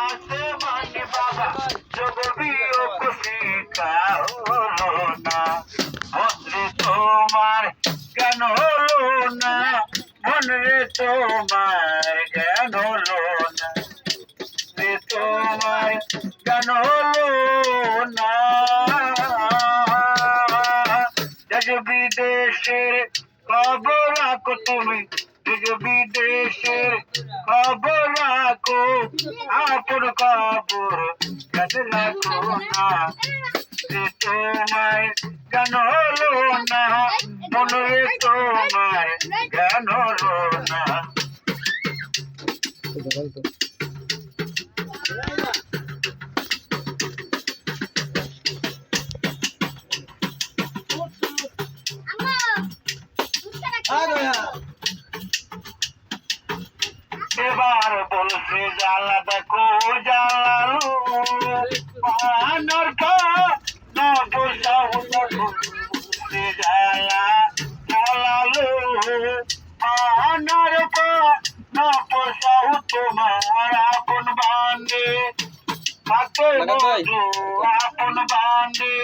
আসমানে বাবা জগবিও শিখা হলো না মন্ত্রে তোমার কেন হলো না। মনে তোমার জ্ঞান হলো না। রে তোমার জ্ঞান তুমি দেশ বিদেশের খবর রাখো, আপন খবর কেন রাখো না। সে তোমায় কেন হলো না? মনে তোমায় কেন হলো না? এবার বলছে জ্বালা দেখো জ্বালালো পানর না বোঝাও বলছে জ্বালা জ্বালালো পানর না পোষাও তোমার আপন বান্ধে থাকে মধু আপন বান্ধে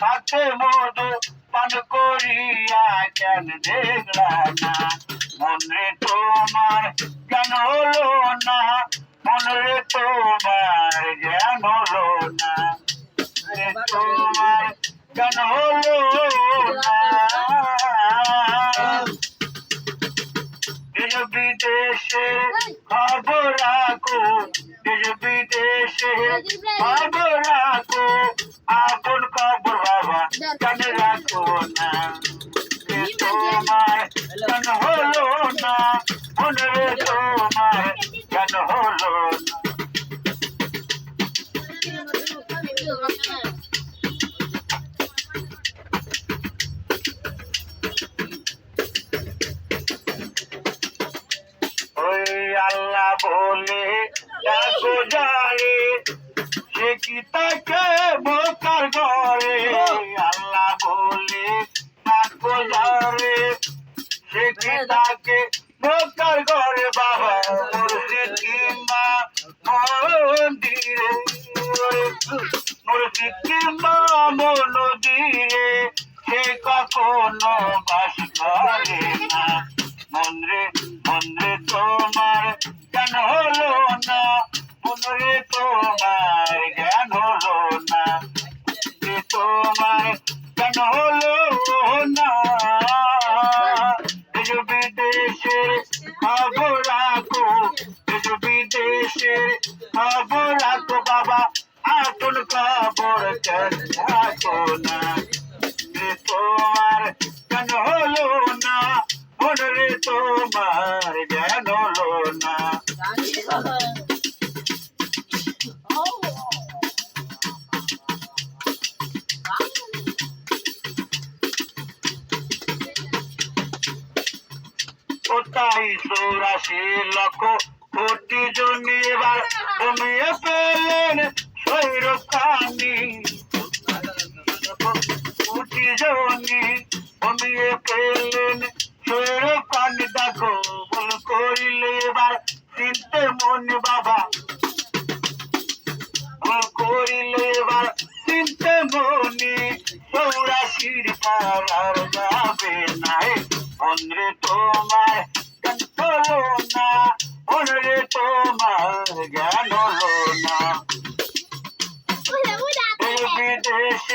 থাকে মধু পান করিয়া কেন দেখলা না? মনে তোমার কেন হলো না, মনে তোমার জ্ঞান হলো না। মনে তোমার কেন হলো না। দেশ বিদেশে খবর রাখো দেশ বিদেশে খবর রাখো, আপন খবর বাবা জানে রাখো না। তোমার কেন হলো না মনে রে তোমার কেন হলো ওই আল্লাহ বলে ডাকো যারে সে কি তাকে বোকার ঘরে আল্লাহ বলে ডাকো যারে সে কি তাকে বোকার ঘরে বাবা মুর্শিদ কিংবা মন্দিরে মুর্শিদ কিংবা মনদিরে সে কখনো বাস করে না। মনরে মনরে তোমার কেন হলো না? মনরে তোমার কেন। রাখো না তোমার কেন হলো না? মনে তোমার জ্ঞান হলো না। লক্ষ কোটি জন এবার কমিয়ে পেলেন সৈরকানি কোটি জনি কমিয়ে পেলেন সৈরকানি দেখো বল করিলে এবার চিনতে মন বাবা। ভুল করিলে এবার চিনতে মনি, চৌরাশির পারার যাবে নাই। মনরে তোমার হলো না মনরে তোমার জ্ঞান হলো না। দেশ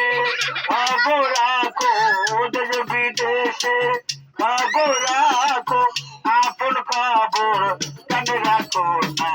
ভাগো রাখো ওদের বিদেশে ভাগো রাখো আপন খবর কেন রাখো না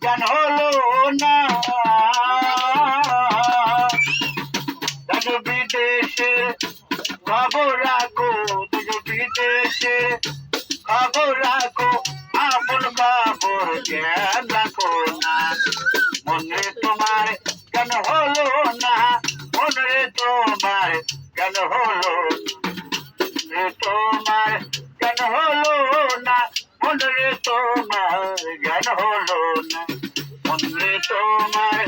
জ্ঞান হলো না। দেশ বিদেশে খবর রাখো রাখো না। মনে তোমার কেন হলো না, মনে তোমার কেন হলো মনে তোমার জ্ঞান হলো না। তোমার